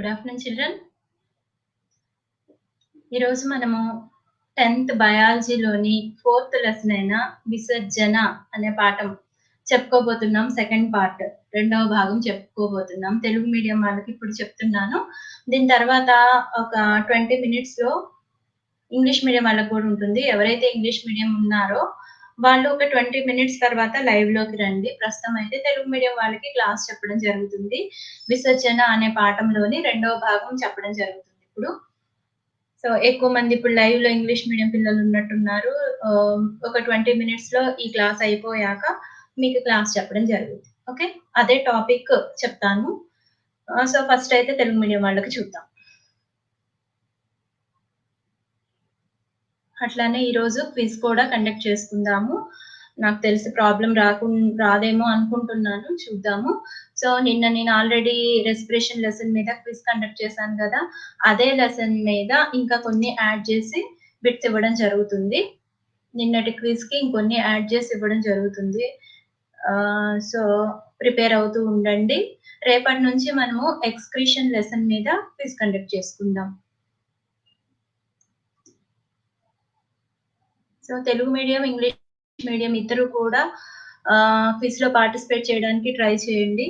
Good afternoon children. ఈరోజు మనము 10థ్ బయాలజీలోని ఫోర్త్ లెసన్ అయిన విసర్జన అనే పాఠం చెప్పుకోబోతున్నాం. సెకండ్ పార్ట్ రెండవ భాగం చెప్పుకోబోతున్నాం. తెలుగు మీడియం వాళ్ళకి ఇప్పుడు చెప్తున్నాను. దీని తర్వాత ఒక 20 మినిట్స్‌లో ఇంగ్లీష్ మీడియం వాళ్ళకి కూడా ఉంటుంది. ఎవరైతే ఇంగ్లీష్ మీడియం ఉన్నారో వాళ్ళు ఒక 20 మినిట్స్ తర్వాత లైవ్లోకి రండి. ప్రస్తుతం అయితే తెలుగు మీడియం వాళ్ళకి క్లాస్ చెప్పడం జరుగుతుంది. విసర్జన అనే పాఠంలోని రెండవ భాగం చెప్పడం జరుగుతుంది ఇప్పుడు. సో, ఎక్కువ మంది ఇప్పుడు లైవ్లో ఇంగ్లీష్ మీడియం పిల్లలు ఉన్నట్టున్నారు. ఒక ట్వంటీ మినిట్స్లో ఈ క్లాస్ అయిపోయాక మీకు క్లాస్ చెప్పడం జరుగుతుంది. ఓకే. అదే టాపిక్ చెప్తాను. సో, ఫస్ట్ అయితే తెలుగు మీడియం వాళ్ళకి చూద్దాం. అట్లానే ఈరోజు క్విజ్ కూడా కండక్ట్ చేసుకుందాము. నాకు తెలిసి ప్రాబ్లం రాకుం రాదేమో అనుకుంటున్నాను. చూద్దాము. సో, నిన్న నేను ఆల్రెడీ రెస్పిరేషన్ లెసన్ మీద క్విజ్ కండక్ట్ చేశాను కదా అదే లెసన్ మీద ఇంకా కొన్ని యాడ్ చేసి బిట్స్ ఇవ్వడం జరుగుతుంది. నిన్నటి క్విజ్‌కి ఇంకొన్ని యాడ్ చేసి ఇవ్వడం జరుగుతుంది. సో, ప్రిపేర్ అవుతూ ఉండండి. రేపటి నుంచి మనము ఎక్స్క్రిషన్ లెసన్ మీద క్విజ్ కండక్ట్ చేసుకుందాం. So, Telugu medium, English medium ఇద్దరు కూడా క్విజ్లో పార్టిసిపేట్ చేయడానికి ట్రై చేయండి.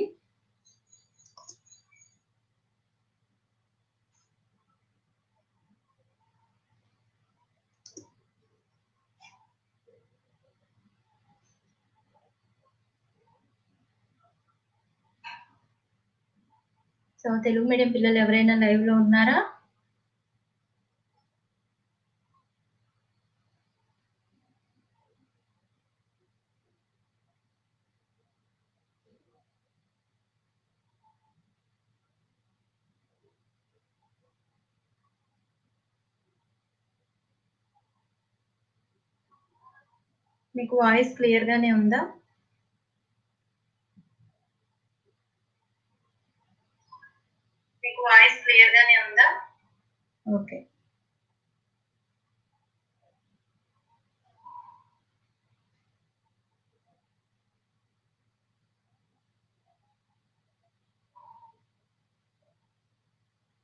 సో, తెలుగు మీడియం పిల్లలు ఎవరైనా లైవ్లో ఉన్నారా? మీకు వాయిస్ క్లియర్‌గానే ఉందా? మీకు వాయిస్ క్లియర్‌గానే ఉందా? ఓకే.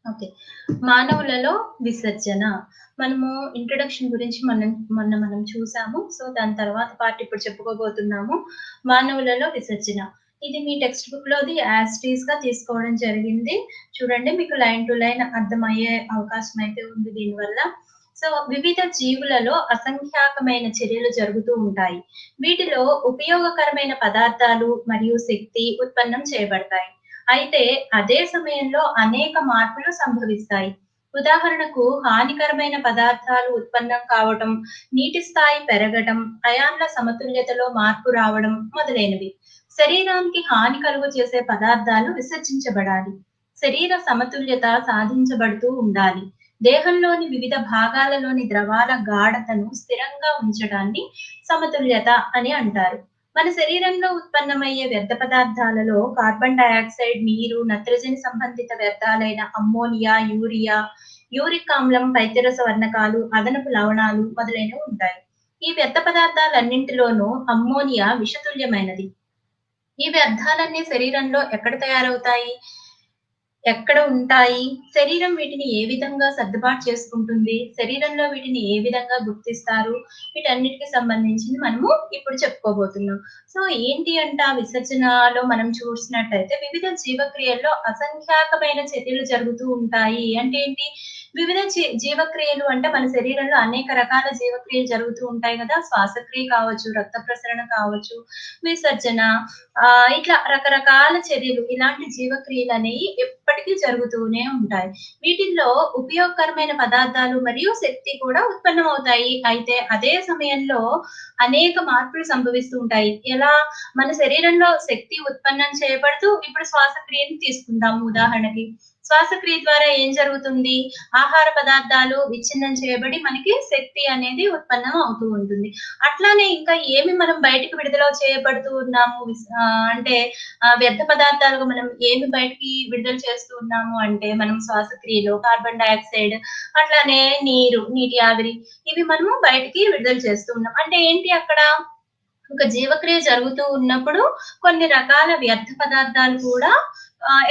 ఓకే. మానవులలో విసర్జన. మనము ఇంట్రొడక్షన్ గురించి మనం మొన్న మనం చూసాము. సో, దాని తర్వాత పార్ట్ ఇప్పుడు చెప్పుకోబోతున్నాము. మానవులలో విసర్జన. ఇది మీ టెక్స్ట్ బుక్‌లోది లో యాస్టీస్గా తీసుకోవడం జరిగింది. చూడండి మీకు లైన్ టు లైన్ అర్థమయ్యే అవకాశం అయితే ఉంది దీనివల్ల. సో, వివిధ జీవులలో అసంఖ్యాకమైన చర్యలు జరుగుతూ ఉంటాయి. వీటిలో ఉపయోగకరమైన పదార్థాలు మరియు శక్తి ఉత్పన్నం చేయబడతాయి. అయితే అదే సమయంలో అనేక మార్పులు సంభవిస్తాయి. ఉదాహరణకు హానికరమైన పదార్థాలు ఉత్పన్నం కావటం, నీటి స్థాయి పెరగటం, అయాన్ల సమతుల్యతలో మార్పు రావడం మొదలైనవి. శరీరానికి హాని కలుగు చేసే పదార్థాలు విసర్జించబడాలి. శరీర సమతుల్యత సాధించబడుతూ ఉండాలి. దేహంలోని వివిధ భాగాలలోని ద్రవాల గాఢతను స్థిరంగా ఉంచడాన్ని సమతుల్యత అని అంటారు. మన శరీరంలో ఉత్పన్నమయ్యే వ్యర్థ పదార్థాలలో కార్బన్ డయాక్సైడ్, నీరు, నత్రజని సంబంధిత వ్యర్థాలైన అమ్మోనియా, యూరియా, యూరిక్ ఆమ్లం, పైత్యరస వర్ణకాలు, అదనపు లవణాలు మొదలైనవి ఉంటాయి. ఈ వ్యర్థ పదార్థాలన్నింటిలోనూ అమ్మోనియా విషతుల్యమైనది. ఈ వ్యర్థాలన్నీ శరీరంలో ఎక్కడ తయారవుతాయి? ఎక్కడ ఉంటాయి? శరీరం వీటిని ఏ విధంగా సర్దుబాటు చేసుకుంటుంది? శరీరంలో వీటిని ఏ విధంగా గుర్తిస్తారు? వీటన్నిటికి సంబంధించింది మనము ఇప్పుడు చెప్పుకోబోతున్నాం. సో, ఏంటి అంట విసర్జనలో మనం చూసినట్టయితే వివిధ జీవక్రియల్లో అసంఖ్యాకమైన చర్యలు జరుగుతూ ఉంటాయి. అంటే ఏంటి? వివిధ జీవక్రియలు అంటే మన శరీరంలో అనేక రకాల జీవక్రియలు జరుగుతూ ఉంటాయి కదా శ్వాసక్రియ కావచ్చు, రక్త ప్రసరణ కావచ్చు, విసర్జన ఆ ఇట్లా రకరకాల చర్యలు ఇలాంటి జీవక్రియలు అనేవి ఎప్పటికీ జరుగుతూనే ఉంటాయి. వీటిల్లో ఉపయోగకరమైన పదార్థాలు మరియు శక్తి కూడా ఉత్పన్నమవుతాయి. అయితే అదే సమయంలో అనేక మార్పులు సంభవిస్తూ ఉంటాయి. ఎలా? మన శరీరంలో శక్తి ఉత్పన్నం చేయబడుతూ ఇప్పుడు శ్వాసక్రియను తీసుకుందాము ఉదాహరణకి. శ్వాసక్రియ ద్వారా ఏం జరుగుతుంది? ఆహార పదార్థాలు విచ్ఛిన్నం చేయబడి మనకి శక్తి అనేది ఉత్పన్నం అవుతూ ఉంటుంది. అట్లానే ఇంకా ఏమి మనం బయటకు విడుదల చేయబడుతూ ఉన్నాము అంటే వ్యర్థ పదార్థాలుగా మనం ఏమి బయటికి విడుదల చేస్తూ ఉన్నాము అంటే మనం శ్వాసక్రియలో కార్బన్ డైఆక్సైడ్ అట్లానే నీరు, నీటి ఆవిరి ఇవి మనము బయటికి విడుదల చేస్తూ ఉన్నాం. అంటే ఏంటి అక్కడ? ఒక జీవక్రియ జరుగుతూ ఉన్నప్పుడు కొన్ని రకాల వ్యర్థ పదార్థాలు కూడా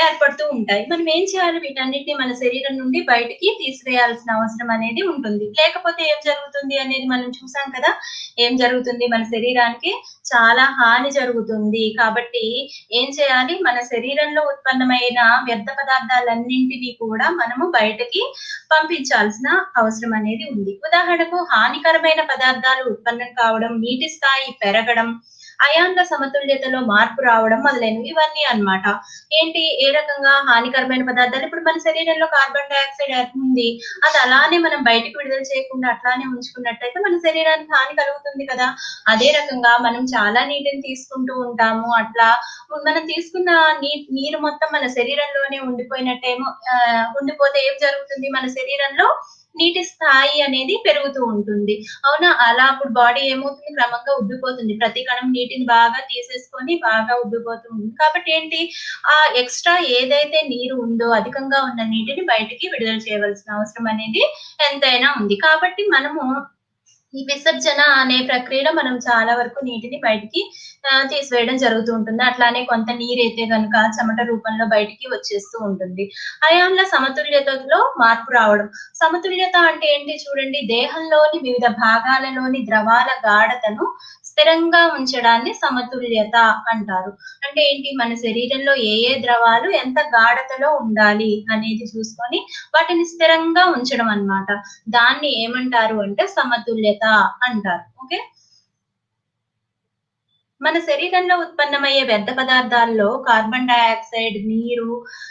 ఏర్పడుతూ ఉంటాయి. మనం ఏం చేయాలి వీటన్నిటిని మన శరీరం నుండి బయటికి తీసివేయాల్సిన అవసరం అనేది ఉంటుంది. లేకపోతే ఏం జరుగుతుంది అనేది మనం చూసాం కదా! ఏం జరుగుతుంది మన శరీరానికి చాలా హాని జరుగుతుంది. కాబట్టి ఏం చేయాలి మన శరీరంలో ఉత్పన్నమైన వ్యర్థ పదార్థాలన్నింటిని కూడా మనము బయటకి పంపించాల్సిన అవసరం అనేది ఉంది. ఉదాహరణకు హానికరమైన పదార్థాలు ఉత్పన్నం కావడం, నీటి స్థాయి పెరగడం, అయాన్ల సమతుల్యతలో మార్పు రావడం మొదలైనవి ఇవన్నీ అన్నమాట. ఏంటి ఏ రకంగా హానికరమైన పదార్థాలు ఇప్పుడు మన శరీరంలో కార్బన్ డైఆక్సైడ్ ఉంది. అది అలానే మనం బయటకు విడుదల చేయకుండా అట్లానే ఉంచుకున్నట్టయితే మన శరీరానికి హాని కలుగుతుంది కదా! అదే రకంగా మనం చాలా నీటిని తీసుకుంటూ ఉంటాము. అట్లా మనం తీసుకున్న నీ నీరు మొత్తం మన శరీరంలోనే ఉండిపోయినట్టేమో ఉండిపోతే ఏం జరుగుతుంది మన శరీరంలో నీటి స్థాయి అనేది పెరుగుతూ ఉంటుంది. అవునా? అలా అప్పుడు బాడీ ఏమవుతుంది క్రమంగా ఉబ్బిపోతుంది. ప్రతి కణం నీటిని బాగా తీసేసుకొని బాగా ఉబ్బిపోతుంది కాబట్టి ఏంటి ఆ ఎక్స్‌ట్రా ఏదైతే నీరు ఉందో అధికంగా ఉన్న నీటిని బయటికి విడుదల చేయవలసిన అవసరం అనేది ఎంతైనా ఉంది. కాబట్టి మనము ఈ విసర్జన అనే ప్రక్రియలో మనం చాలా వరకు నీటిని బయటికి తీసివేయడం జరుగుతూ ఉంటుంది. అట్లానే కొంత నీరు అయితే గనుక చెమట రూపంలో బయటికి వచ్చేస్తూ ఉంటుంది. అయాన్ల సమతుల్యతలో మార్పు రావడం. సమతుల్యత అంటే ఏంటి చూడండి దేహంలోని వివిధ భాగాలలోని ద్రవాల గాఢతను స్థిరంగా ఉంచడాన్ని సమతుల్యత అంటారు. అంటే ఏంటి మన శరీరంలో ఏ ఏ ద్రవాలు ఎంత గాఢతలో ఉండాలి అనేది చూసుకొని వాటిని స్థిరంగా ఉంచడం అన్నమాట. దాన్ని ఏమంటారు అంటే సమతుల్యత అంటారు. ఓకే. మన శరీరంలో ఉత్పన్నమయ్యే వ్యర్థ పదార్థాల్లో కార్బన్ డయాక్సైడ్, నీరు,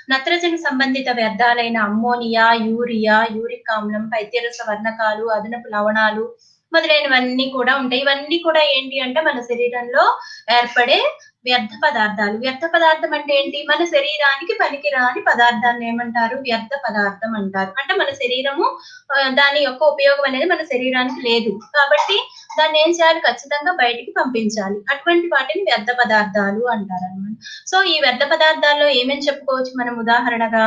నత్రజని సంబంధిత వ్యర్థాలైన అమ్మోనియా, యూరియా, యూరిక్ ఆమ్లం, పైత్యరస వర్ణకాలు, అదనపు లవణాలు మొదలైనవన్నీ కూడా ఉంటాయి. ఇవన్నీ కూడా ఏంటి అంటే మన శరీరంలో ఏర్పడే వ్యర్థ పదార్థాలు. వ్యర్థ పదార్థం అంటే ఏంటి? మన శరీరానికి పనికిరాని పదార్థాన్ని ఏమంటారు? వ్యర్థ పదార్థం అంటారు. అంటే మన శరీరము దాని యొక్క ఉపయోగం అనేది మన శరీరానికి లేదు. కాబట్టి దాన్ని ఏం చేయాలి? ఖచ్చితంగా బయటికి పంపించాలి. అటువంటి వాటిని వ్యర్థ పదార్థాలు అంటారన్నమాట. సో, ఈ వ్యర్థ పదార్థాల్లో ఏమేమి చెప్పుకోవచ్చు మనం ఉదాహరణగా?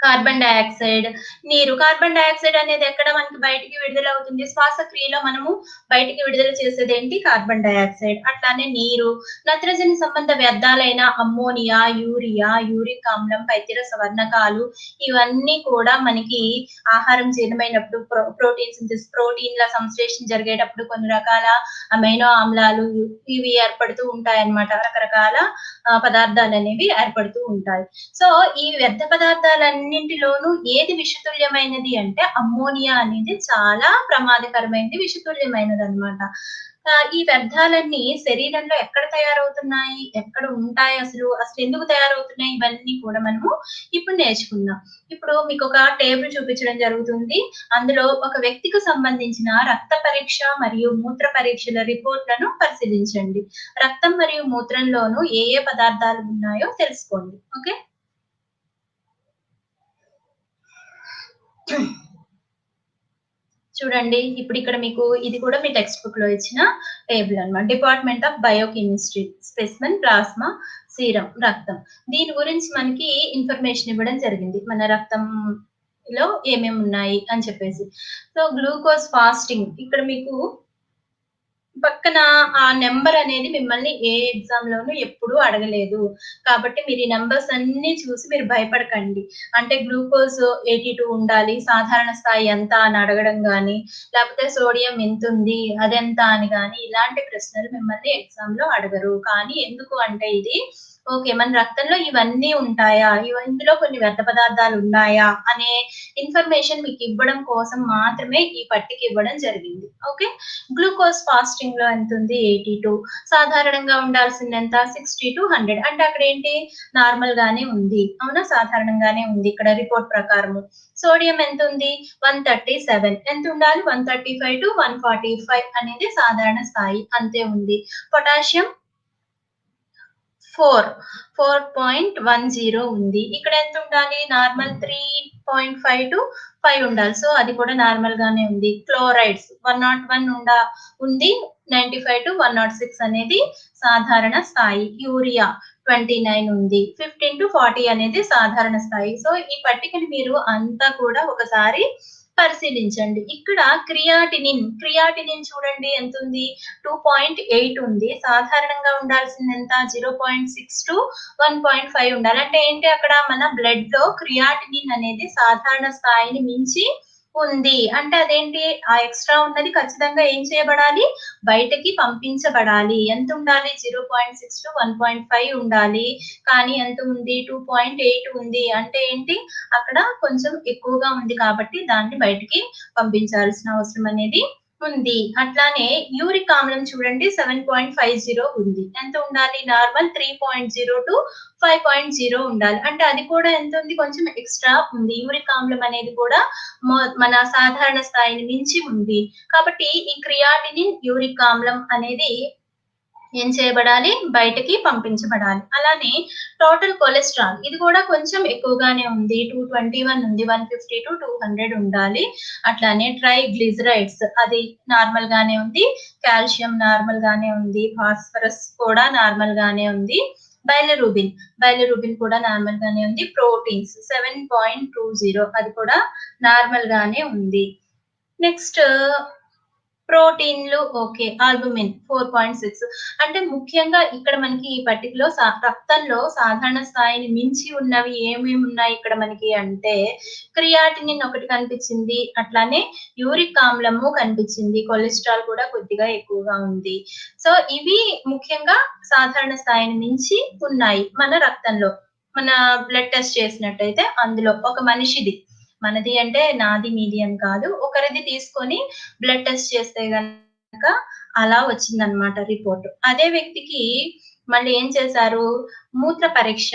కార్బన్ డయాక్సైడ్, నీరు. కార్బన్ డయాక్సైడ్ అనేది ఎక్కడ మనకి బయటికి శ్వాస శ్వాసక్రియలో మనము బయటికి విడుదల చేసేది ఏంటి కార్బన్ డయాక్సైడ్. అట్లానే నీరు, నత్రజని సంబంధ వ్యర్థాలైన అమ్మోనియా, యూరియా, యూరిక్ ఆమ్లం, పైత్యరస వర్ణకాలు ఇవన్నీ కూడా మనకి ఆహారం జీర్ణమైనప్పుడు ప్రో ప్రోటీన్ సింథసిస్ ప్రోటీన్‌ల సంశ్లేషణ జరిగేటప్పుడు కొన్ని రకాల అమైనో ఆమ్లాలు ఇవి ఏర్పడుతూ ఉంటాయన్నమాట. రకరకాల పదార్థాలు అనేవి ఏర్పడుతూ ఉంటాయి. సో, ఈ వ్యర్థ పదార్థాలన్నింటిలోనూ ఏది విషతుల్యమైనది అంటే అమ్మోనియా అనేది చాలా ప్రమాదకరమైనది, విషతుల్యమైనది అనమాట ఈ వ్యర్థాలన్నీ శరీరంలో ఎక్కడ తయారవుతున్నాయి? ఎక్కడ ఉంటాయి అసలు? అసలు ఎందుకు తయారవుతున్నాయి? ఇవన్నీ కూడా మనము ఇప్పుడు నేర్చుకుందాం. ఇప్పుడు మీకు ఒక టేబుల్ చూపించడం జరుగుతుంది. అందులో ఒక వ్యక్తికి సంబంధించిన రక్త పరీక్ష మరియు మూత్ర పరీక్షల రిపోర్ట్‌లను పరిశీలించండి. రక్తం మరియు మూత్రంలోను ఏ ఏ పదార్థాలు ఉన్నాయో తెలుసుకోండి. ఓకే. చూడండి. ఇప్పుడు ఇక్కడ మీకు ఇది కూడా మీ టెక్స్ట్ బుక్లో ఇచ్చిన టేబుల్ అనమాట department of biochemistry specimen, plasma, serum రక్తం. దీని గురించి మనకి ఇన్ఫర్మేషన్ ఇవ్వడం జరిగింది. మన రక్తం లో ఏమేమి ఉన్నాయి అని చెప్పేసి. సో, గ్లూకోజ్ ఫాస్టింగ్ ఇక్కడ మీకు పక్కన ఆ నెంబర్ అనేది మిమ్మల్ని ఏ ఎగ్జామ్ లోనూ ఎప్పుడూ అడగలేదు. కాబట్టి మీరు ఈ నెంబర్స్ అన్ని చూసి మీరు భయపడకండి. అంటే గ్లూకోజ్ 82 ఉండాలి. సాధారణ స్థాయి ఎంత అని అడగడం కానీ లేకపోతే సోడియం ఎంత ఉంది అదెంత అని కానీ ఇలాంటి ప్రశ్నలు మిమ్మల్ని ఎగ్జామ్లో అడగరు. కానీ ఎందుకు అంటే ఇది ఓకే. మన రక్తంలో ఇవన్నీ ఉంటాయా? ఇందులో కొన్ని వ్యర్థ పదార్థాలు ఉన్నాయా? అనే ఇన్ఫర్మేషన్ మీకు ఇవ్వడం కోసం మాత్రమే ఈ పట్టిక ఇవ్వడం జరిగింది. ఓకే. గ్లూకోజ్ ఫాస్టింగ్లో ఎంత ఉంది ఎయిటీ టూ సాధారణంగా ఉండాల్సినంత సిక్స్టీ టూ హండ్రెడ్ అంటే అక్కడ ఏంటి నార్మల్ గానే ఉంది. అవునా? సాధారణంగానే ఉంది ఇక్కడ రిపోర్ట్ ప్రకారము. సోడియం ఎంత ఉంది వన్ థర్టీ సెవెన్ ఎంత ఉండాలి one thirty five to one forty five అనేది సాధారణ స్థాయి అంతే ఉంది. Potassium four four point one zero ఉంది. ఇక్కడ ఎంత ఉండాలి? Normal three point five to five ఉండాలి. సో అది కూడా నార్మల్ గానే ఉంది. క్లోరైడ్స్ వన్ నాట్ వన్ ఉండా ఉంది. Ninety five to one naught six అనేది సాధారణ స్థాయి. యూరియా ట్వంటీ నైన్ ఉంది. ఫిఫ్టీన్ టు ఫార్టీ అనేది సాధారణ స్థాయి. సో ఈ పట్టికని మీరు అంతా కూడా ఒకసారి పరిశీలించండి. ఇక్కడ క్రియాటినిన్, క్రియాటినిన్ చూడండి ఎంత ఉంది టూ పాయింట్ ఎయిట్ ఉంది. సాధారణంగా ఉండాల్సింది ఎంత? 0.6-1.5 ఉండాలి. అంటే ఏంటి అక్కడ మన బ్లడ్లో క్రియాటినిన్ అనేది సాధారణ స్థాయిని మించి ఉంది. అంటే అదేంటి? ఆ ఎక్స్‌ట్రా ఉన్నది ఖచ్చితంగా ఏం చేయబడాలి? బయటకి పంపించబడాలి. ఎంత ఉండాలి? 0.6-1.5 ఉండాలి. కానీ ఎంత ఉంది? 2.8 ఉంది. అంటే ఏంటి? అక్కడ కొంచెం ఎక్కువగా ఉంది కాబట్టి దాన్ని బయటికి పంపించాల్సిన అవసరం అనేది ఉంది. అట్లానే యూరిక్ ఆమ్లం చూడండి 7.50 ఉంది. ఎంత ఉండాలి? నార్మల్ 3.0-5.0 ఉండాలి. అంటే అది కూడా ఎంత ఉంది? కొంచెం ఎక్స్‌ట్రా ఉంది. యూరిక్ ఆమ్లం అనేది కూడా మన సాధారణ స్థాయిని మించి ఉంది. కాబట్టి ఈ క్రియాటినిన్, యూరిక్ ఆమ్లం అనేది ఏం చేయబడాలి? బయటకి పంపించబడాలి. అలానే టోటల్ కొలెస్ట్రాల్ ఇది కూడా కొంచెం ఎక్కువగానే ఉంది. 221 ఉంది. 150-200 ఉండాలి. అట్లానే ట్రై గ్లిజరైడ్స్ అది నార్మల్ గానే ఉంది. కాల్షియం నార్మల్ గానే ఉంది. ఫాస్ఫరస్ కూడా నార్మల్ గానే ఉంది. బైలరూబిన్ బైలరూబిన్ కూడా నార్మల్ గానే ఉంది. ప్రోటీన్స్ 7.20 అది కూడా నార్మల్ గానే ఉంది. నెక్స్ట్ ప్రోటీన్‌లు ఓకే. ఆల్బుమిన్ 4.6 అంటే ముఖ్యంగా ఇక్కడ మనకి ఈ పట్టికలో సా రక్తంలో సాధారణ స్థాయిని మించి ఉన్నవి ఏమేమి ఉన్నాయి ఇక్కడ మనకి అంటే క్రియాటినిన్ ఒకటి కనిపించింది. అట్లానే యూరిక్ ఆమ్లము కనిపించింది. కొలెస్ట్రాల్ కూడా కొద్దిగా ఎక్కువగా ఉంది. సో ఇవి ముఖ్యంగా సాధారణ స్థాయిని మించి ఉన్నాయి మన రక్తంలో. మన బ్లడ్ టెస్ట్ చేసినట్టయితే అందులో ఒక మనిషిది. మనది అంటే నాది, మీది అని కాదు. ఒకరిది తీసుకొని బ్లడ్ టెస్ట్ చేస్తే గనక అలా వచ్చిందన్నమాట రిపోర్ట్. అదే వ్యక్తికి మళ్ళీ ఏం చేశారు? మూత్ర పరీక్ష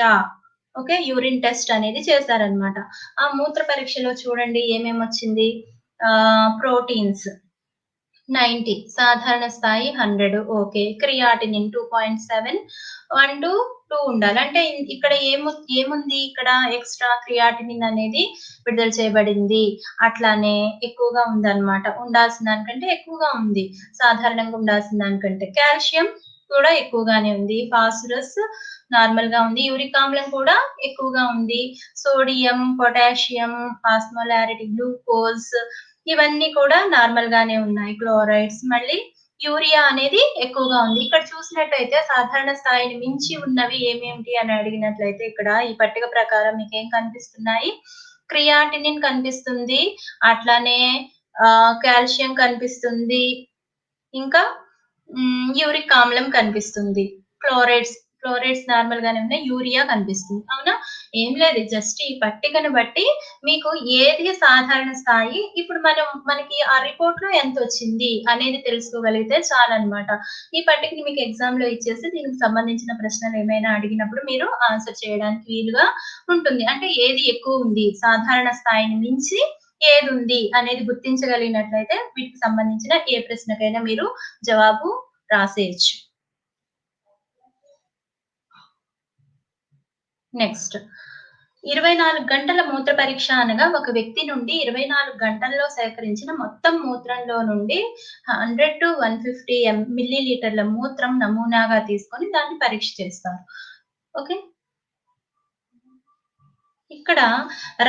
ఓకే. యూరిన్ టెస్ట్ అనేది చేశారనమాట ఆ మూత్ర పరీక్షలో చూడండి ఏమేమి వచ్చింది ప్రోటీన్స్ 90 సాధారణ స్థాయి 100 ఓకే. క్రియాటినిన్ 2.7 1-2 ఉండాలి. అంటే ఇక్కడ ఏము ఏముంది? ఇక్కడ ఎక్స్‌ట్రా క్రియాటినిన్ అనేది విడుదల చేయబడింది. అట్లానే ఎక్కువగా ఉందన్నమాట. ఉండాల్సిన దానికంటే ఎక్కువగా ఉంది. సాధారణంగా ఉండాల్సిన దానికంటే. కాల్షియం కూడా ఎక్కువగానే ఉంది. ఫాస్ఫరస్ నార్మల్గా ఉంది. యూరిక్ ఆమ్లం కూడా ఎక్కువగా ఉంది. సోడియం, పొటాషియం, ఆస్మోలారిటీ, గ్లూకోజ్ ఇవన్నీ కూడా నార్మల్ గానే ఉన్నాయి. క్లోరైడ్స్ మళ్ళీ యూరియా అనేది ఎక్కువగా ఉంది. ఇక్కడ చూసినట్టయితే సాధారణ స్థాయిని మించి ఉన్నవి ఏమేమిటి అని అడిగినట్లయితే ఇక్కడ ఈ పట్టిక ప్రకారం మీకు ఏం కనిపిస్తున్నాయి? క్రియాటినిన్ కనిపిస్తుంది. అట్లానే ఆ కాల్షియం కనిపిస్తుంది. ఇంకా యూరిక్ ఆమ్లం కనిపిస్తుంది. క్లోరైడ్స్, క్లోరైడ్స్ నార్మల్ గానే ఉన్నాయి. యూరియా కనిపిస్తుంది. అవునా? ఏం లేదు జస్ట్ ఈ పట్టికను బట్టి మీకు ఏది సాధారణ స్థాయి ఇప్పుడు మనం మనకి ఆ రిపోర్ట్లో ఎంత వచ్చింది అనేది తెలుసుకోగలిగితే చాలు అనమాట ఈ పట్టికని మీకు ఎగ్జామ్లో ఇచ్చేసి దీనికి సంబంధించిన ప్రశ్నలు ఏమైనా అడిగినప్పుడు మీరు ఆన్సర్ చేయడానికి వీలుగా ఉంటుంది. అంటే ఏది ఎక్కువ ఉంది? సాధారణ స్థాయిని మించి ఉంది అనేది గుర్తించగలిగినట్లయితే వీటికి సంబంధించిన ఏ ప్రశ్నకైనా మీరు జవాబు రాసేయొచ్చు. నెక్స్ట్ 24 గంటల మూత్ర పరీక్ష అనగా ఒక వ్యక్తి నుండి 24 గంటల్లో సేకరించిన మొత్తం మూత్రంలో నుండి 100-150 ఎం మిల్లీలీటర్ల మూత్రం నమూనాగా తీసుకొని దాన్ని పరీక్ష చేస్తారు. ఓకే. ఇక్కడ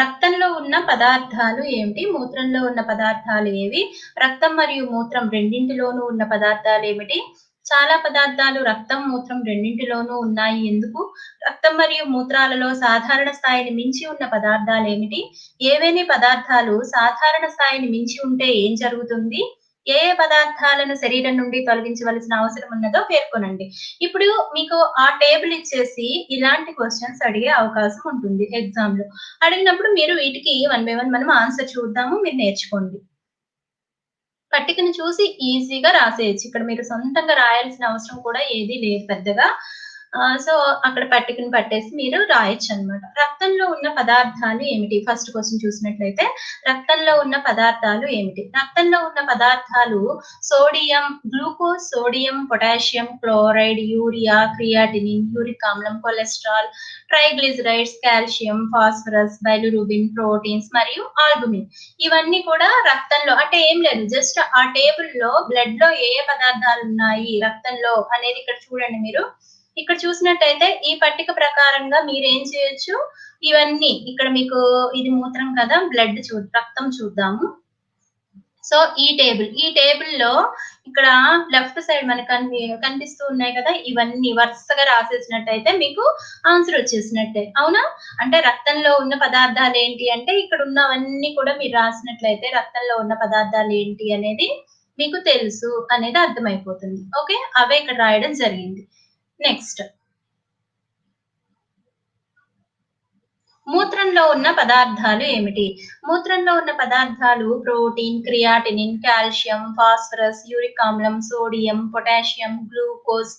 రక్తంలో ఉన్న పదార్థాలు ఏమిటి? మూత్రంలో ఉన్న పదార్థాలు ఏవి? రక్తం మరియు మూత్రం రెండింటిలోనూ ఉన్న పదార్థాలు ఏమిటి? చాలా పదార్థాలు రక్తం, మూత్రం రెండింటిలోనూ ఉన్నాయి ఎందుకు? రక్తం మరియు మూత్రాలలో సాధారణ స్థాయిని మించి ఉన్న పదార్థాలు ఏమిటి ఏవేని పదార్థాలు సాధారణ స్థాయిని మించి ఉంటే ఏం జరుగుతుంది? ఏ ఏ పదార్థాలను శరీరం నుండి తొలగించవలసిన అవసరం ఉన్నదో పేర్కొనండి. ఇప్పుడు మీకు ఆ టేబుల్ ఇచ్చేసి ఇలాంటి క్వశ్చన్స్ అడిగే అవకాశం ఉంటుంది ఎగ్జామ్లో అడిగినప్పుడు మీరు వీటికి వన్ బై వన్ మనం ఆన్సర్ చూద్దాము. మీరు నేర్చుకోండి. పట్టికను చూసి ఈజీగా రాసేయొచ్చు. ఇక్కడ మీరు సొంతంగా రాయాల్సిన అవసరం కూడా ఏదీ లేదు పెద్దగా. సో అక్కడ పట్టుకుని పట్టేసి మీరు రాయొచ్చు అనమాట రక్తంలో ఉన్న పదార్థాలు ఏమిటి? ఫస్ట్ క్వశ్చన్ చూసినట్లయితే రక్తంలో ఉన్న పదార్థాలు ఏమిటి? రక్తంలో ఉన్న పదార్థాలు sodium, glucose, sodium, potassium, chloride, urea, creatinine, uric ఆమ్లం, cholesterol, triglycerides, calcium, phosphorus, bilirubin proteins మరియు ఆల్బుమిన్. ఇవన్నీ కూడా రక్తంలో అంటే ఏం లేదు జస్ట్ ఆ టేబుల్‌లో బ్లడ్‌లో ఏ ఏ పదార్థాలున్నాయి రక్తంలో అనేది ఇక్కడ చూడండి మీరు. ఇక్కడ చూసినట్టయితే ఈ పట్టిక ప్రకారంగా మీరు ఏం చేయొచ్చు? ఇవన్నీ ఇక్కడ మీకు ఇది మూత్రం కదా! బ్లడ్ చూ రక్తం చూద్దాము. సో ఈ టేబుల్ ఈ టేబుల్‌లో ఇక్కడ లెఫ్ట్ సైడ్ మనకు కనిపి కనిపిస్తూ ఉన్నాయి కదా! ఇవన్నీ వరుసగా రాసేసినట్టయితే మీకు ఆన్సర్ వచ్చేసినట్టే. అవునా? అంటే రక్తంలో ఉన్న పదార్థాలు ఏంటి అంటే ఇక్కడ ఉన్నవన్నీ కూడా మీరు రాసినట్లయితే రక్తంలో ఉన్న పదార్థాలు ఏంటి అనేది మీకు తెలుసు అనేది అర్థమైపోతుంది. ఓకే. అవే ఇక్కడ రాయడం జరిగింది. నెక్స్ట్. మూత్రంలో ఉన్న పదార్థాలు ఏమిటి? మూత్రంలో ఉన్న పదార్థాలు protein, creatinine, calcium, phosphorus, uric ఆమ్లం, sodium, potassium, glucose,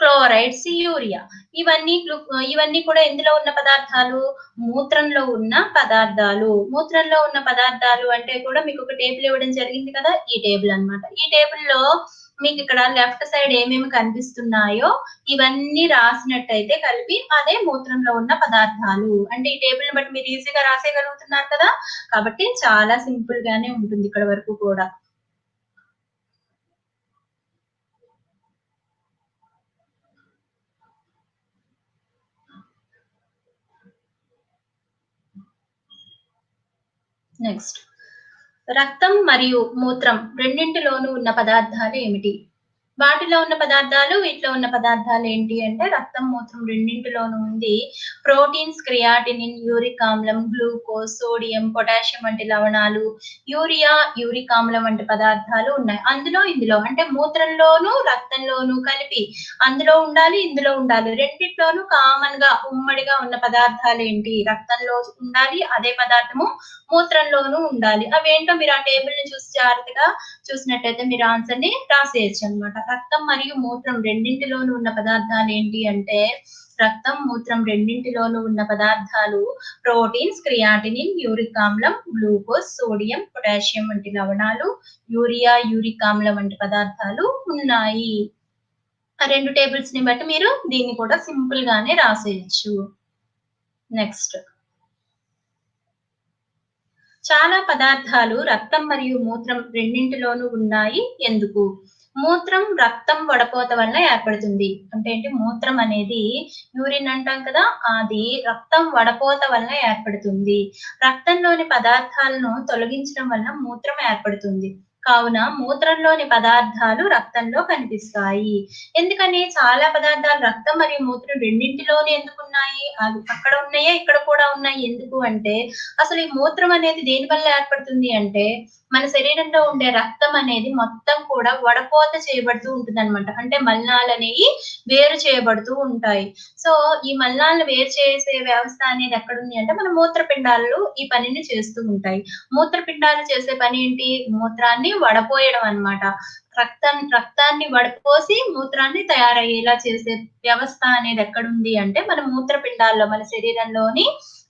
chlorides, urea. ఇవన్నీ ఇవన్నీ కూడా ఎందులో ఉన్న పదార్థాలు? మూత్రంలో ఉన్న పదార్థాలు. మూత్రంలో ఉన్న పదార్థాలు అంటే కూడా మీకు ఒక టేబుల్ ఇవ్వడం జరిగింది కదా! ఈ టేబుల్ అన్నమాట. ఈ టేబుల్‌లో మీకు ఇక్కడ లెఫ్ట్ సైడ్ ఏమేమి కనిపిస్తున్నాయో ఇవన్నీ రాసినట్టయితే కలిపి అదే మూత్రంలో ఉన్న పదార్థాలు. అంటే ఈ టేబుల్ బట్టి మీరు ఈజీగా రాసేయగలుగుతున్నారు కదా! కాబట్టి చాలా సింపుల్ గానే ఉంటుంది ఇక్కడ వరకు కూడా. నెక్స్ట్. రక్తం మరియు మూత్రం రెండింటిలోనూ ఉన్న పదార్థాలు ఏమిటి? వాటిలో ఉన్న పదార్థాలు, వీటిలో ఉన్న పదార్థాలు ఏంటి అంటే రక్తం, మూత్రం రెండింటిలోనూ ఉంది. ప్రోటీన్స్, క్రియాటినిన్, యూరిక్ ఆమ్లం, గ్లూకోజ్, సోడియం, పొటాషియం వంటి లవణాలు, యూరియా, యూరిక్ ఆమ్లం వంటి పదార్థాలు ఉన్నాయి. అందులో, ఇందులో అంటే మూత్రంలోను, రక్తంలోను కలిపి అందులో ఉండాలి, ఇందులో ఉండాలి. రెండిట్లోనూ కామన్‌గా ఉమ్మడిగా ఉన్న పదార్థాలు ఏంటి? రక్తంలో ఉండాలి. అదే పదార్థము మూత్రంలోనూ ఉండాలి. అవేంటో మీరు ఆ టేబుల్ని చూసి జాగ్రత్తగా చూసినట్టయితే మీరు ఆన్సర్ని రాసేయచ్చు అనమాట రక్తం మరియు మూత్రం రెండింటిలోనూ ఉన్న పదార్థాలు ఏంటి అంటే రక్తం, మూత్రం రెండింటిలోనూ ఉన్న పదార్థాలు ప్రోటీన్స్, క్రియాటినిన్, యూరిక్ ఆమ్లం, గ్లూకోజ్, సోడియం, పొటాషియం వంటి లవణాలు, యూరియా, యూరిక్ ఆమ్లం వంటి పదార్థాలు ఉన్నాయి. ఆ 2 టేబుల్స్‌ని బట్టి మీరు దీన్ని కూడా సింపుల్ గానే రాసేయొచ్చు. నెక్స్ట్. చాలా పదార్థాలు రక్తం మరియు మూత్రం రెండింటిలోనూ ఉన్నాయి. ఎందుకు? మూత్రం రక్తం వడపోత వల్ల ఏర్పడుతుంది. అంటే ఏంటి? మూత్రం అనేది యూరిన్ అంటాం కదా! అది రక్తం వడపోత వల్ల ఏర్పడుతుంది. రక్తంలోని పదార్థాలను తొలగించడం వల్ల మూత్రం ఏర్పడుతుంది. కావున మూత్రంలోని పదార్థాలు రక్తంలో కనిపిస్తాయి. ఎందుకని? చాలా పదార్థాలు రక్తం మరియు మూత్రం రెండింటిలోనే ఎందుకున్నాయి? అవి అక్కడ ఉన్నాయే ఇక్కడ కూడా ఉన్నాయి. ఎందుకు అంటే అసలు ఈ మూత్రం అనేది దేని వల్ల ఏర్పడుతుంది అంటే మన శరీరంలో ఉండే రక్తం అనేది మొత్తం కూడా వడపోత చేయబడుతూ ఉంటుంది అనమాట అంటే మలినాలనేయి వేరు చేయబడుతూ ఉంటాయి. సో, ఈ మలినాలను వేరు చేసే వ్యవస్థ అనేది ఎక్కడ ఉంది అంటే మన మూత్రపిండాలు ఈ పనిని చేస్తూ ఉంటాయి. మూత్రపిండాలు చేసే పని ఏంటి? మూత్రాన్ని వడపోయడం అన్నమాట. రక్తం రక్తాన్ని వడపోసి మూత్రాన్ని తయారయ్యేలా చేసే వ్యవస్థ అనేది ఎక్కడుంది అంటే మన మూత్రపిండాల్లో మన శరీరంలోని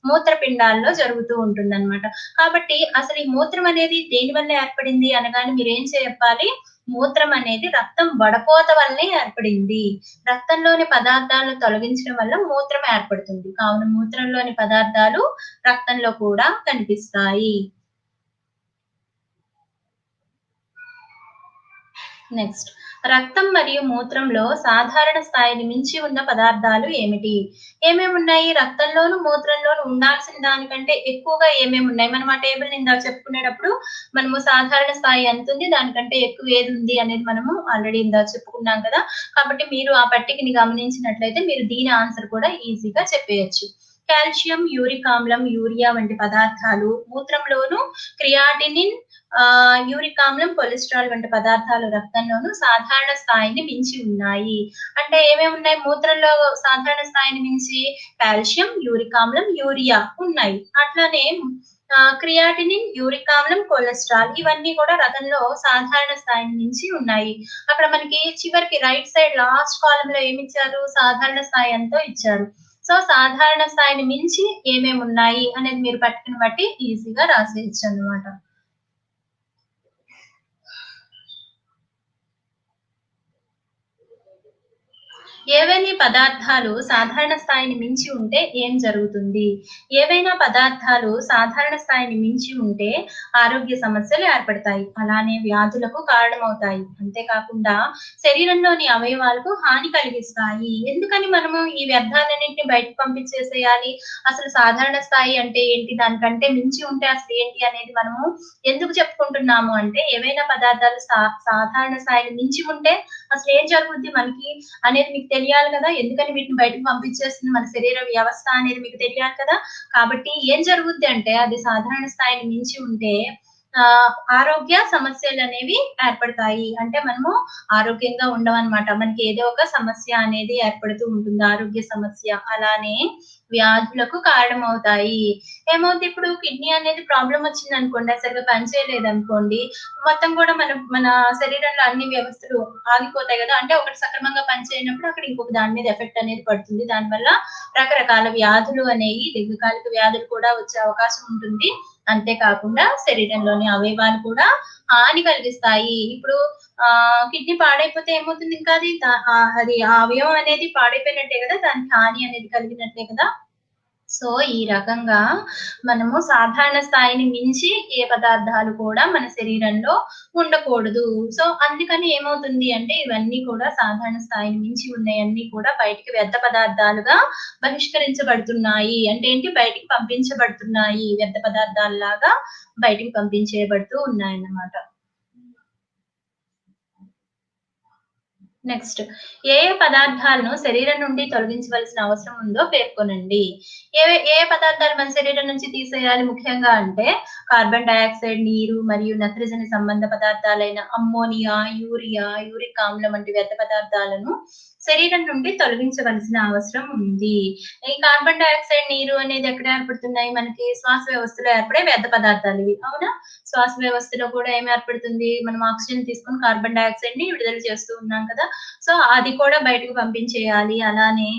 మూత్రపిండాల్లో జరుగుతూ ఉంటుంది అనమాట కాబట్టి అసలు ఈ మూత్రం అనేది దేని వల్ల ఏర్పడింది అనగానే మీరేం చెప్పాలి? మూత్రం అనేది రక్తం వడపోత వల్లనే ఏర్పడింది. రక్తంలోని పదార్థాలను తొలగించడం వల్ల మూత్రం ఏర్పడుతుంది. కావున మూత్రంలోని పదార్థాలు రక్తంలో కూడా కనిపిస్తాయి. నెక్స్ట్. రక్తం మరియు మూత్రంలో సాధారణ స్థాయిని మించి ఉన్న పదార్థాలు ఏమిటి? ఏమేమి ఉన్నాయి రక్తంలోను, మూత్రంలోను ఉండాల్సిన దానికంటే ఎక్కువగా ఏమేమి ఉన్నాయి మనం ఆ టేబుల్‌ని ఇందాక చెప్పుకునేటప్పుడు మనము సాధారణ స్థాయి ఎంత ఉంది దానికంటే ఎక్కువ ఏది ఉంది అనేది మనము ఆల్రెడీ ఇందాక చెప్పుకున్నాం కదా! కాబట్టి మీరు ఆ పట్టికని గమనించినట్లయితే మీరు దీని ఆన్సర్ కూడా ఈజీగా చెప్పేయొచ్చు. కాల్షియం, యూరిక్ ఆమ్లం, యూరియా వంటి పదార్థాలు మూత్రంలోను, క్రియాటినిన్, యూరిక్ ఆమ్లం, కొలెస్ట్రాల్ వంటి పదార్థాలు రక్తంలోను సాధారణ స్థాయిని మించి ఉన్నాయి. అంటే ఏమేమి ఉన్నాయి మూత్రంలో సాధారణ స్థాయిని మించి? కాల్షియం, యూరిక్ ఆమ్లం, యూరియా ఉన్నాయి. అట్లానే క్రియాటినిన్, యూరిక్ ఆమ్లం, కొలెస్ట్రాల్ ఇవన్నీ కూడా రథంలో సాధారణ స్థాయిని మించి ఉన్నాయి. అక్కడ మనకి చివరికి రైట్ సైడ్ లాస్ట్ కాలంలో ఏమి ఇచ్చారు సాధారణ స్థాయి అంతా ఇచ్చారు. సో, సాధారణ స్థాయిని మించి ఏమేమున్నాయి అనేది మీరు పట్టుకుని బట్టి ఈజీగా రాసేయొచ్చన్నమాట. ఏవైనా పదార్థాలు సాధారణ స్థాయిని మించి ఉంటే ఏం జరుగుతుంది? ఏవైనా పదార్థాలు సాధారణ స్థాయిని మించి ఉంటే ఆరోగ్య సమస్యలు ఏర్పడతాయి. అలానే వ్యాధులకు కారణమవుతాయి. అంతేకాకుండా శరీరంలోని అవయవాలకు హాని కలిగిస్తాయి. ఎందుకని మనము ఈ వ్యర్థాలన్నింటిని బయటకు పంపించేసేయాలి? అసలు సాధారణ స్థాయి అంటే ఏంటి? దానికంటే మించి ఉంటే అసలు ఏంటి అనేది మనము ఎందుకు చెప్పుకుంటున్నాము అంటే ఏవైనా పదార్థాలు సా సాధారణ స్థాయిని మించి ఉంటే అసలు ఏం జరుగుద్ది మనకి అనేది మీకు తెలియాలి కదా? ఎందుకని వీటిని బయటకు పంపించేస్తుంది? మన శరీర వ్యవస్థ అనేది మీకు తెలియాలి కదా? కాబట్టి ఏం జరుగుద్ది అంటే అది సాధారణ స్థాయిని మించి ఉంటే ఆరోగ్య సమస్యలు అనేవి ఏర్పడతాయి. అంటే మనము ఆరోగ్యంగా ఉండమన్నమాట మనకి ఏదో ఒక సమస్య అనేది ఏర్పడుతూ ఉంటుంది. ఆరోగ్య సమస్య అలానే వ్యాధులకు కారణమవుతాయి. ఏమవుతుంది ఇప్పుడు కిడ్నీ అనేది ప్రాబ్లం వచ్చింది అనుకోండి సరిగ్గా పనిచేయలేదు అనుకోండి మొత్తం కూడా మన మన శరీరంలో అన్ని వ్యవస్థలు ఆగిపోతాయి కదా. అంటే ఒకటి సక్రమంగా పనిచేయనప్పుడు అక్కడ ఇంకొక దాని మీద ఎఫెక్ట్ అనేది పడుతుంది. దానివల్ల రకరకాల వ్యాధులు అనేవి దీర్ఘకాలిక వ్యాధులు కూడా వచ్చే అవకాశం ఉంటుంది. అంతేకాకుండా శరీరంలోని అవయవాలు కూడా హాని కలిగిస్తాయి. ఇప్పుడు ఆ కిడ్నీ పాడైపోతే ఏమవుతుంది ఇంకా అది? అది అవయవం అనేది పాడైపోయినట్టే కదా? దానికి హాని అనేది కలిగినట్టే కదా? సో ఈ రకంగా మనము సాధారణ స్థాయిని మించి ఏ పదార్థాలు కూడా మన శరీరంలో ఉండకూడదు. సో అందుకని ఏమవుతుంది అంటే ఇవన్నీ కూడా సాధారణ స్థాయిని మించి ఉన్నాయన్నీ కూడా బయటికి వ్యర్థ పదార్థాలుగా బహిష్కరించబడుతున్నాయి. అంటే ఏంటి? బయటికి పంపించబడుతున్నాయి. వ్యర్థ పదార్థాలలాగా బయటికి పంపించేయబడుతూ ఉన్నాయన్నమాట. నెక్స్ట్ ఏ ఏ పదార్థాలను శరీరం నుండి తొలగించవలసిన అవసరం ఉందో పేర్కొనండి. ఏ ఏ పదార్థాలు మన శరీరం నుంచి తీసేయాలి ముఖ్యంగా అంటే కార్బన్ డైఆక్సైడ్ నీరు మరియు నత్రజని సంబంధ పదార్థాలైన అమ్మోనియా యూరియా యూరిక్ ఆమ్లం వంటి వ్యర్థ పదార్థాలను శరీరం నుండి తొలగించవలసిన అవసరం ఉంది. ఈ కార్బన్ డైఆక్సైడ్ నీరు అనేది ఎక్కడ ఏర్పడుతున్నాయి? మనకి శ్వాస వ్యవస్థలో ఏర్పడే వ్యర్థ పదార్థాలు ఇవి. అవునా? శ్వాస వ్యవస్థలో కూడా ఏం ఏర్పడుతుంది? మనం ఆక్సిజన్ తీసుకుని కార్బన్ డైఆక్సైడ్ని విడుదల చేస్తూ ఉన్నాం కదా. సో అది కూడా బయటకు పంపించేయాలి. అలానే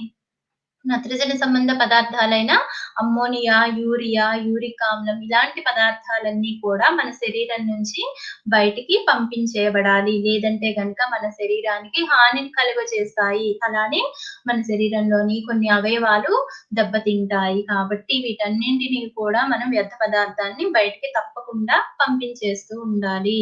నత్రజని సంబంధ పదార్థాలైన అమ్మోనియా యూరియా యూరిక్ ఆమ్లం ఇలాంటి పదార్థాలన్నీ కూడా మన శరీరం నుంచి బయటికి పంపించేయబడాలి. లేదంటే గనుక మన శరీరానికి హానిని కలుగజేస్తాయి. అలానే మన శరీరంలోని కొన్ని అవయవాలు దెబ్బతింటాయి. కాబట్టి వీటన్నింటినీ కూడా మనం వ్యర్థ పదార్థాన్ని బయటికి తప్పకుండా పంపించేస్తూ ఉండాలి.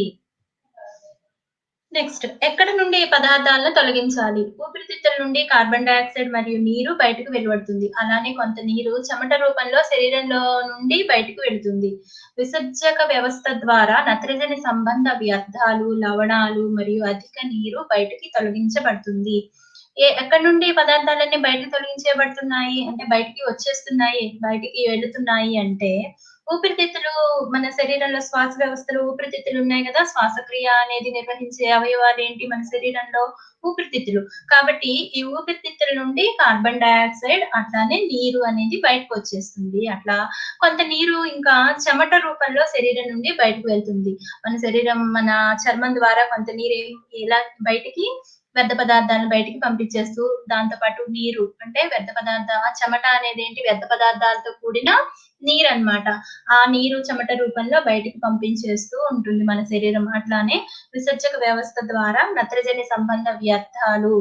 నెక్స్ట్ ఎక్కడ నుండి ఈ పదార్థాలను తొలగించాలి? ఊపిరితిత్తుల నుండి కార్బన్ డైఆక్సైడ్ మరియు నీరు బయటకు వెలువడుతుంది. అలానే కొంత నీరు చెమట రూపంలో శరీరంలో నుండి బయటకు వెళుతుంది. విసర్జక వ్యవస్థ ద్వారా నత్రజని సంబంధ వ్యర్థాలు లవణాలు మరియు అధిక నీరు బయటకి తొలగించబడుతుంది. ఏ ఎక్కడ నుండి పదార్థాలన్నీ బయటకు తొలగించబడుతున్నాయి? అంటే బయటికి వచ్చేస్తున్నాయి బయటికి వెళుతున్నాయి అంటే ఊపిరితిత్తులు మన శరీరంలో శ్వాస వ్యవస్థలో ఊపిరితిత్తులు ఉన్నాయి కదా. శ్వాసక్రియ అనేది నిర్వహించే అవయవాలు ఏంటి? మన శరీరంలో ఊపిరితిత్తులు. కాబట్టి ఈ ఊపిరితిత్తుల నుండి కార్బన్ డయాక్సైడ్ అట్లానే నీరు అనేది బయటకు వచ్చేస్తుంది. అట్లా కొంత నీరు ఇంకా చెమట రూపంలో శరీరం నుండి బయటకు వెళ్తుంది. మన శరీరం మన చర్మం ద్వారా కొంత నీరు ఎలా బయటికి వ్యర్థ పదార్థాలను బయటికి పంపించేస్తూ దాంతో పాటు నీరు అంటే వ్యర్థ పదార్థ ఆ చెమట అనేది ఏంటి? వ్యర్థ పదార్థాలతో కూడిన నీరు అన్నమాట ఆ నీరు చెమట రూపంలో బయటికి పంపించేస్తూ ఉంటుంది మన శరీరం. అట్లానే విసర్జక వ్యవస్థ ద్వారా నత్రజని సంబంధ వ్యర్థాలు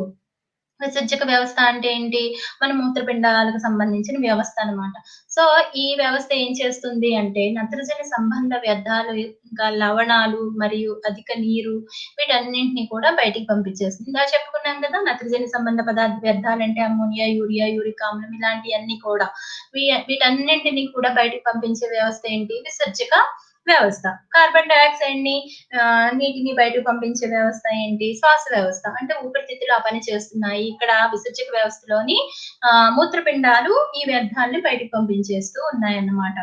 విసర్జక వ్యవస్థ అంటే ఏంటి? మన మూత్రపిండాలకు సంబంధించిన వ్యవస్థ అన్నమాట. సో ఈ వ్యవస్థ ఏం చేస్తుంది అంటే నత్రజని సంబంధ వ్యర్థాలు ఇంకా లవణాలు మరియు అధిక నీరు వీటన్నింటినీ కూడా బయటికి పంపించేస్తుంది. ఇలా చెప్పుకున్నాం కదా నత్రజని సంబంధ పదార్థ వ్యర్థాలు అంటే అమ్మోనియా యూరియా యూరిక్ ఆమ్లం ఇలాంటివన్నీ కూడా. వీ- వీటన్నింటినీ కూడా బయటికి పంపించే వ్యవస్థ ఏంటి? విసర్జక వ్యవస్థ. కార్బన్ డైఆక్సైడ్ని నీటిని బయటకు పంపించే వ్యవస్థ ఏంటి? శ్వాస వ్యవస్థ. అంటే ఊపిరితిత్తులు ఆ పని చేస్తున్నాయి. ఇక్కడ విసర్జక వ్యవస్థలోని ఆ మూత్రపిండాలు ఈ వ్యర్థాలని బయటకు పంపించేస్తూ ఉన్నాయన్నమాట.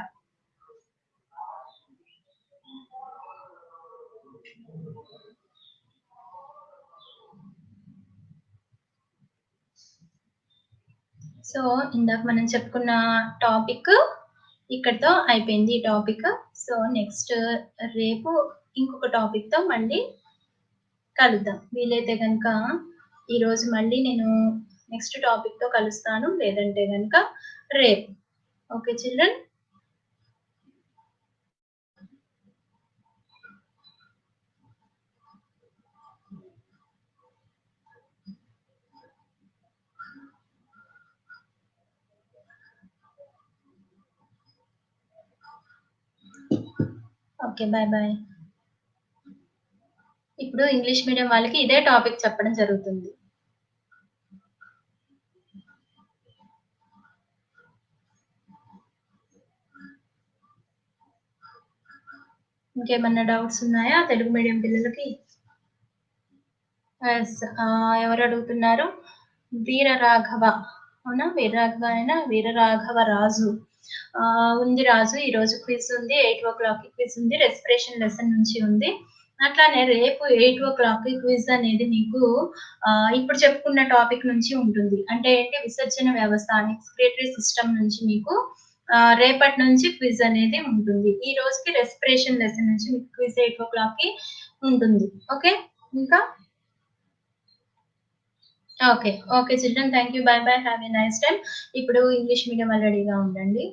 సో ఇందాక మనం చెప్పుకున్న టాపిక్ ఇక్కడతో అయిపోయింది ఈ టాపిక్ సో నెక్స్ట్ రేపు ఇంకొక టాపిక్తో మళ్ళీ కలుద్దాం. వీలైతే కనుక ఈరోజు మళ్ళీ నేను నెక్స్ట్ టాపిక్తో కలుస్తాను. లేదంటే కనుక రేపు. Okay children okay. Bye bye. ఇప్పుడు ఇంగ్లీష్ మీడియం వాళ్ళకి ఇదే టాపిక్ చెప్పడం జరుగుతుంది. ఇంకేమన్నా డౌట్స్ ఉన్నాయా తెలుగు మీడియం పిల్లలకి? ఎవరు అడుగుతున్నారు? వీర రాఘవ. అవునా? వీర అయినా వీర రాఘవ రాజు. ఉంది రాజు ఈరోజు క్విజ్ ఉంది. 8:00కి క్విజ్ ఉంది. రెస్పిరేషన్ లెసన్ నుంచి ఉంది. అట్లానే రేపు 8:00కి క్విజ్ అనేది మీకు ఇప్పుడు చెప్పుకున్న టాపిక్ నుంచి ఉంటుంది. అంటే ఏంటి విసర్జన వ్యవస్థ ఎక్స్క్రేటరీ సిస్టమ్ నుంచి మీకు రేపటి నుంచి క్విజ్ అనేది ఉంటుంది. ఈ రోజుకి రెస్పిరేషన్ లెసన్ నుంచి మీకు క్విజ్ 8:00కి ఉంటుంది. ఓకే. ఇంకా? Okay. Okay children thank you. Bye bye. Have a nice time ఇప్పుడు ఇంగ్లీష్ మీడియం వాళ్ళు రెడీగా ఉండండి.